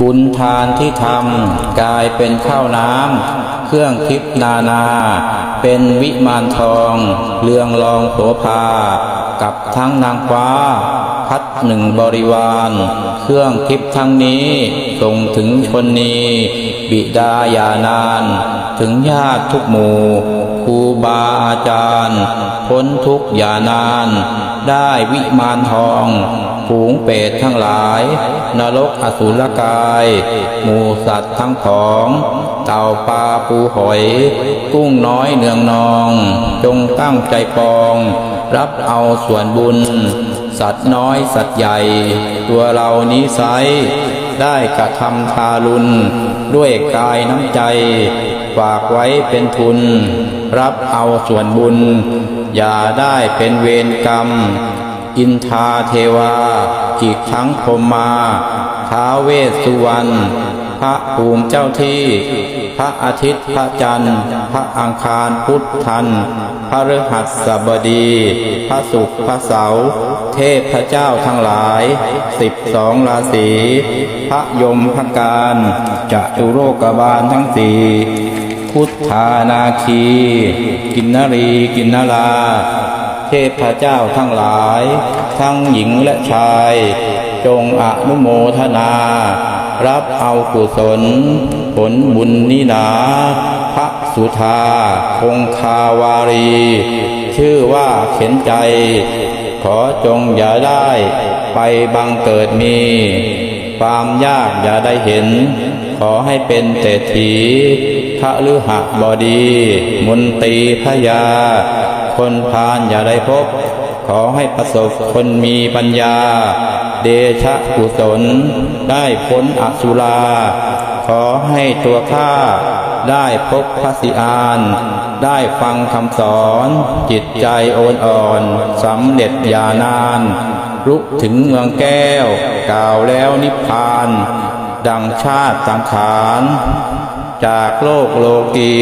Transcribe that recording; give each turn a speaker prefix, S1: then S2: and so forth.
S1: บุญทานที่ทำกลายเป็นข้าวน้ำเครื่องทิพนานา เป็นวิมานทองเรืองรองโสภา กับทั้งนางฟ้า พัดหนึ่งบริวาร เครื่องทิพทั้งนี้ส่งถึงชนนีบิดาญานาน ถึงญาติทุกหมู่ครูบาอาจารย์ พ้นทุกอย่านาน ได้วิมานทอง ฝูงเปรตทั้งหลาย นรกอสุรกาย หมูสัตว์ทั้งผอง เต่าปลาปูหอย กุ้งน้อยเนืองนอง จงตั้งใจปอง รับเอาส่วนบุญ สัตว์น้อยสัตว์ใหญ่ ตัวเรานี้ไซได้กระทำทารุณ ด้วยกายน้ำใจ ฝากไว้เป็นทุน รับเอาส่วนบุญ อย่าได้เป็นเวรกรรม อินทาเทวา อีกทั้งพรหมาท้าเวสสุวรรณพระภูมิเจ้าที่ พระอาทิตย์พระจันทร์ พระอังคารพุทธัน พระฤหัสบดี พระศุกร์พระเสาร์เทพพระเจ้าทั้งหลายสิบสองราศีพระยมพการจะตุโรกบาลทั้งสี่พุทธานาคี กินนรีกินนรา เทพเจ้าทั้งหลาย ทั้งหญิงและชาย จงอนุโมทนา รับเอากุศล ผลบุญนินาพระสุธาคงคาวารี ชื่อว่าเข็นใจ ขอจงอย่าได้ไปบังเกิดมีความยากอย่าได้เห็น ขอให้เป็นเศรษฐีพระฤหับดีมนตีพยา คนพาลอย่าได้พบ ขอให้ประสบคนมีปัญญา เดชะกุศล ได้พ้นอสุรา ขอให้ตัวข้าได้พบพระสิอาน ได้ฟังคำสอน จิตใจโอนอ่อนสำเร็จยานานลุกถึงเมืองแก้ว กล่าวแล้วนิพพาน ดังชาติสังขาร จากโลกโลกี